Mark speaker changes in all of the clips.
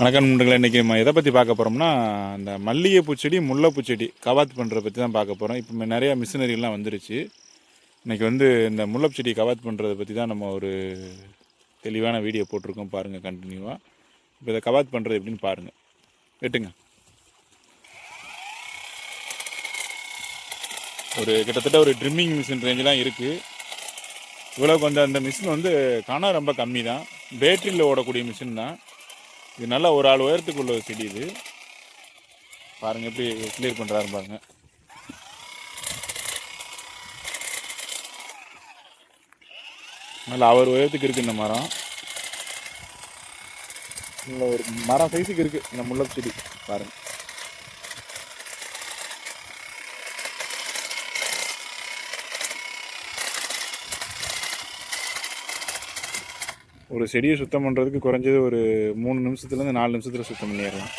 Speaker 1: வணக்கம் நண்பர்களே இன்றைக்கி நம்ம எதை பற்றி பார்க்க போகிறோம்னா இந்த மல்லிகை பூச்செடி முல்லைப்பூ செடி கவாத் பண்ணுறத பற்றி தான் பார்க்க போகிறோம் இப்போ நிறையா மிஷினரிலாம் வந்துருச்சு. இன்றைக்கி வந்து இந்த முல்லைப்பூ செடி கவாத் பண்ணுறதை பற்றி தான் நம்ம ஒரு தெளிவான வீடியோ போட்டிருக்கோம். பாருங்கள் கண்டினியூவாக இப்போ இதை கவாத் பண்ணுறது எப்படின்னு பாருங்கள் வெட்டுங்க ஒரு கிட்டத்தட்ட ஒரு ட்ரிம்மிங் மிஷின் ரேஞ்செலாம் இருக்குது இவ்வளோ கொஞ்சம் அந்த மிஷின் வந்து கணம் ரொம்ப கம்மி தான். பேட்டரியில் ஓடக்கூடிய மிஷின் தான். இது நல்லா ஒரு ஆள் உயரத்துக்கு உள்ள செடி இது பாருங்க எப்படி கிளியர் பண்ணுறாருன்னு பாருங்க. நல்லா அவர் உயரத்துக்கு இருக்கு இந்த மரம். நல்ல ஒரு மரம் சைஸுக்கு இருக்கு இந்த முல்லை செடி பாருங்க. ஒரு செடியை சுத்தம் பண்ணுறதுக்கு குறைஞ்சது ஒரு மூணு நிமிஷத்துலேருந்து நாலு நிமிஷத்தில் சுத்தம் பண்ணிடலாம்.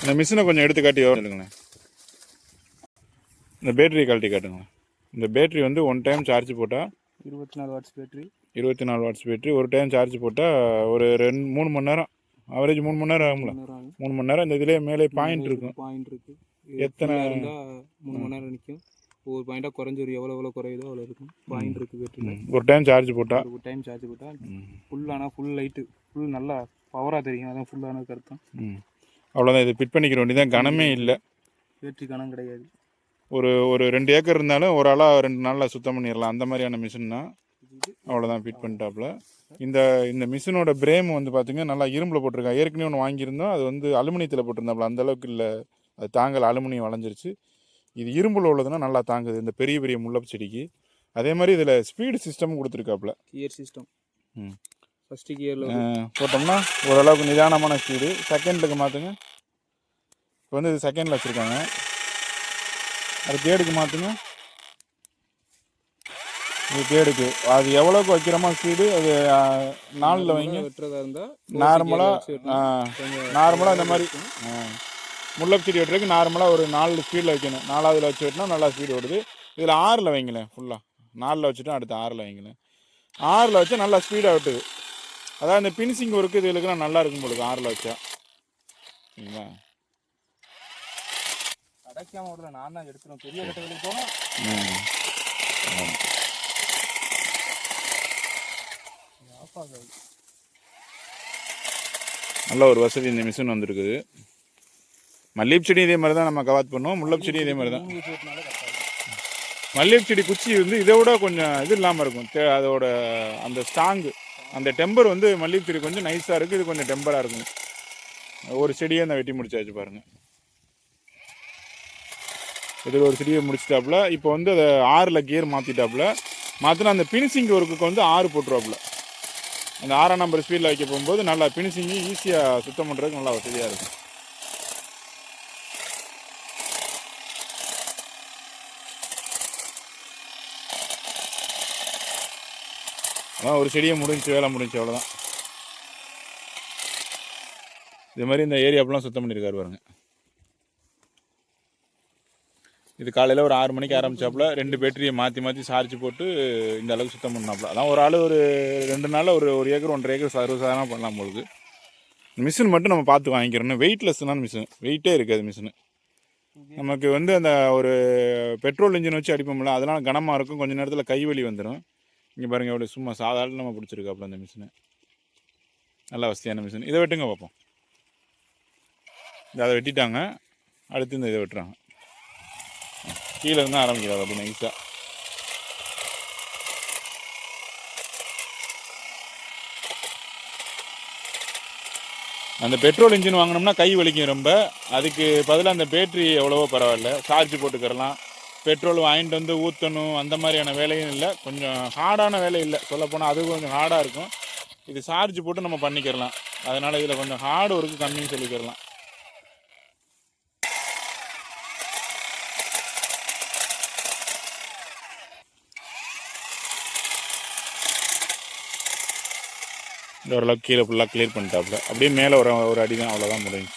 Speaker 1: இந்த மிஷினை கொஞ்சம் எடுத்து காட்டி எடுங்களேன் இந்த பேட்டரி கழட்டி காட்டுங்களேன். இந்த பேட்டரி வந்து ஒன் டைம் சார்ஜ் போட்டால்
Speaker 2: இருபத்தி நாலு வாட்ஸ் பேட்டரி
Speaker 1: இருபத்தி நாலு வாட்ஸ் பேட்டரி ஒரு டைம் சார்ஜ் போட்டால் ஒரு ரெண்டு மூணு மணி நேரம். ஆவரேஜ் மூணு மணி நேரம் ஆகும்ல. மூணு மணி நேரம் இந்த இதுலேயே மேலே பாயிண்ட் இருக்கும்.
Speaker 2: பாயிண்ட் இருக்கு.
Speaker 1: எத்தனை-
Speaker 2: மூணு மணி நேரம் நிற்கும் ஒவ்வொரு பாயிண்டாக குறைஞ்சி ஒரு எவ்வளோ எவ்வளோ குறையுதோ அவ்வளோ இருக்கும். பாயிண்ட் இருக்கு பேட்டரியில்
Speaker 1: ஒரு டைம் சார்ஜ் போட்டால்
Speaker 2: ஒரு டைம் சார்ஜ் போட்டால் ஃபுல் ஆனால் ஃபுல் லைட்டு ஃபுல் நல்லா பவராக தெரியும். அதான் ஃபுல் ஆனதுக்கு அர்த்தம்
Speaker 1: ம். அவ்வளோதான் இது ஃபிட் பண்ணிக்கிற வேண்டியதான். கனமே இல்லை.
Speaker 2: பேட்டரி கணம் கிடையாது.
Speaker 1: ஒரு ஒரு ரெண்டு ஏக்கர் இருந்தாலும் ஒரு ஆளாக ரெண்டு நாளில் சுத்தம் பண்ணிடலாம். அந்த மாதிரியான மிஷின் தான். அவ்வளோதான் ஃபிட் பண்ணிட்டாப்புல. இந்த இந்த மிஷினோட பிரேம் வந்து பார்த்தீங்கன்னா நல்லா இரும்பில் போட்டிருக்காங்க. ஏற்கனவே ஒன்று வாங்கியிருந்தோம். அது வந்து அலுமினியத்தில் போட்டிருந்தாப்புல. அந்த அளவுக்கு இல்லை. அது தாங்கல். அலுமினியம் வளைஞ்சிருச்சு. இது இரும்பில் உள்ளதுன்னா நல்லா தாங்குது. இந்த பெரிய பெரிய முல்லப்பு செடிக்கு. அதே மாதிரி இதில் ஸ்பீடு சிஸ்டம் கொடுத்துருக்காப்புல.
Speaker 2: கியர் சிஸ்டம்
Speaker 1: ம்.
Speaker 2: ஃபஸ்ட்டு கியரில்
Speaker 1: போட்டோம்னா ஓரளவுக்கு நிதானமான ஸ்பீடு செகண்டுக்கு மாற்றுங்க இப்போ வந்து இது செகண்டில் வச்சுருக்காங்க. அது தேர்டுக்கு மாற்றுங்க இது தேர்டுக்கு அது எவ்வளோக்கு வைக்கிறோமோ ஸ்பீடு அது நாலில் வைங்க. நார்மலாக நார்மலாக இந்த மாதிரி. முல்லப் செடி வெட்டுறதுக்கு நார்மலாக ஒரு நாலு ஸ்பீடில் வைக்கணும். நாலாவதுல வச்சு வெட்டினா நல்லா ஸ்பீடு ஓடுது. இதில் ஆறில் வைங்களேன் ஃபுல்லாக நாலில் வச்சுட்டா அடுத்து ஆறில் வைங்களேன். ஆறில் வச்சா நல்லா ஸ்பீடாக வெட்டுது. அதாவது இந்த பினிஷிங் ஒர்க்கு இதுகளுக்குலாம் நல்லா இருக்கும் பொழுது ஆறில் வச்சா. சரிங்களா?
Speaker 2: அடைக்காம விடல நான் தான் எடுத்துரும் பெரிய கட்டைகளுக்கு போனால்
Speaker 1: நல்ல ஒரு வசதி இந்த மிஷின் வந்திருக்குது. மல்லிகைப் செடி இதே மாதிரி தான் நம்ம கவாத் பண்ணுவோம். முல்லைப் செடி இதே மாதிரி தான் மல்லிகைப் செடி குச்சி வந்து இதை விட கொஞ்சம் இது இல்லாமல் இருக்கும். தே- அதோட அந்த ஸ்ட்ராங்கு அந்த டெம்பர் வந்து மல்லிகைப் செடி கொஞ்சம் நைஸாக இருக்குது இது கொஞ்சம் டெம்பராக இருக்கும். ஒரு செடியை அந்த வெட்டி முடிச்சாச்சு பாருங்கள் இதில் ஒரு செடியை முடிச்சிட்டாப்புல. இப்போ வந்து அதை ஆறில் கியர் மாற்றிட்டாப்புல மாற்றினா அந்த பினிஷிங் ஒர்க்குக்கு வந்து ஆறு போட்டுருவாப்புல. அந்த ஆறாம் நம்பர் ஸ்பீடில் வைக்க போகும்போது நல்லா பினிஷிங்கு ஈஸியாக சுத்தம் பண்ணுறதுக்கு நல்லா வசதியாக இருக்கும். அதான் ஒரு செடியை முடிஞ்சு வேலை முடிஞ்சு அவ்வளோதான் இது மாதிரி இந்த ஏரியா ஃபுல்லாக சுத்தம் பண்ணியிருக்காரு பாருங்க. இது காலையில் ஒரு ஆறு மணிக்கு ஆரம்பித்தாப்புல ரெண்டு பேட்டரியை மாற்றி மாற்றி சார்ஜ் போட்டு இந்த அளவுக்கு சுத்தம் பண்ணாப்புல. அதான் ஒரு ஆள் ஒரு ரெண்டு நாளில் ஒரு ஒரு ஏக்கர் ஒன்றரை ஏக்கர் சர்வசாதாரணமாக பண்ணலாம் பொழுது. மிஷின் மட்டும் நம்ம பார்த்து வாங்கிக்கிறோம். வெயிட்லெஸ்ஸான மிஷின் வெயிட்டே இருக்காது மிஷினு நமக்கு வந்து அந்த ஒரு பெட்ரோல் இன்ஜின் வச்சு அடிப்போம்ல அதெல்லாம் கனமாக இருக்கும். கொஞ்ச நேரத்தில் கைவலி வந்துடும் இங்கே பாருங்கள் எவ்வளோ சும்மா சாதாரண நம்ம பிடிச்சிருக்காப்புல அந்த மிஷினை நல்ல வசதியான மிஷின் இதை வெட்டுங்க பார்ப்போம் இதை அதை வெட்டிட்டாங்க. அடுத்து இந்த இதை வெட்டுறாங்க. கீழே இருந்தால் ஆரம்பிக்கிறாங்க அப்படி நைஸாக அந்த பெட்ரோல் இன்ஜின் வாங்கினோம்னா கை வலிக்கும் ரொம்ப. அதுக்கு பதிலாக அந்த பேட்ரி எவ்வளவோ பரவாயில்ல. சார்ஜ் போட்டுக்கிறலாம். பெட்ரோல் வாங்கிட்டு வந்து ஊற்றணும் அந்த மாதிரியான வேலையும் இல்லை. கொஞ்சம் ஹார்டான வேலை இல்லை. சொல்லப்போனால் அது கொஞ்சம் ஹார்டாக இருக்கும். இது சார்ஜ் போட்டு நம்ம பண்ணிக்கிறலாம். அதனால் இதில் கொஞ்சம் ஹார்டு ஒர்க்கு கம்மின்னு சொல்லிக்கிறலாம். இந்த ஓரளவுக்கு கீழே ஃபுல்லாக கிளியர் பண்ணிட்டாப்புல. அப்படியே மேலே ஒரு ஒரு அடி தான் அவ்வளோதான் முடியும்.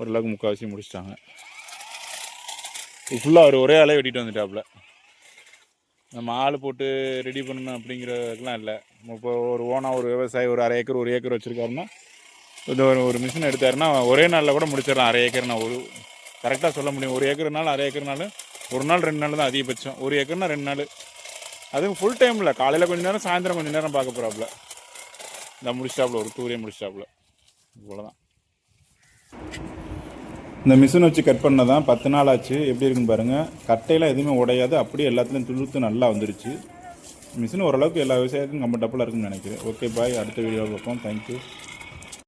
Speaker 1: ஓரளவுக்கு முக்கால்வாசி முடிச்சிட்டாங்க. ஃபுல்லாக அவர் ஒரே ஆளே வெட்டிட்டு வந்துட்டாப்புல. நம்ம ஆள் போட்டு ரெடி பண்ணணும் அப்படிங்கிறதுக்கெலாம் இல்லை. இப்போ ஒரு ஓனாக ஒரு விவசாயி ஒரு அரை ஏக்கர் ஒரு ஏக்கர் வச்சுருக்காருன்னா இது ஒரு ஒரு மிஷின் எடுத்தாருன்னா ஒரே நாளில் கூட முடிச்சிடலாம். அரை ஏக்கர்னா ஒரு கரெக்டாக சொல்ல முடியும். ஒரு ஏக்கர்னாலும் அரை ஏக்கர்னாலும் ஒரு நாள் ரெண்டு நாள் தான் அதிகபட்சம். ஒரு ஏக்கர்னா ரெண்டு நாள். அதுவும் ஃபுல் டைமில் காலையில் கொஞ்ச நேரம் சாயந்தரம் கொஞ்ச நேரம் பார்க்க போகிறாப்புல இந்த முடிச்சிட்டாப்புல. ஒரு டூரே முடிச்சிட்டாப்புல. இவ்வளோதான் இந்த மிஷின் வச்சு கட் பண்ணதான் பத்து நாள் ஆச்சு. எப்படி இருக்குன்னு பாருங்கள் கட்டையெல்லாம் எதுவுமே உடையாது. அப்படியே எல்லாத்துலேயும் துளுத்து நல்லா வந்துருச்சு. மிஷின் ஓரளவுக்கு எல்லா விவசாயத்துக்கும் கம்ஃபர்டபுளாக இருக்குன்னு நினைக்கிறேன். ஓகே பாய் அடுத்த வீடியோவில் பார்ப்போம். தேங்க்யூ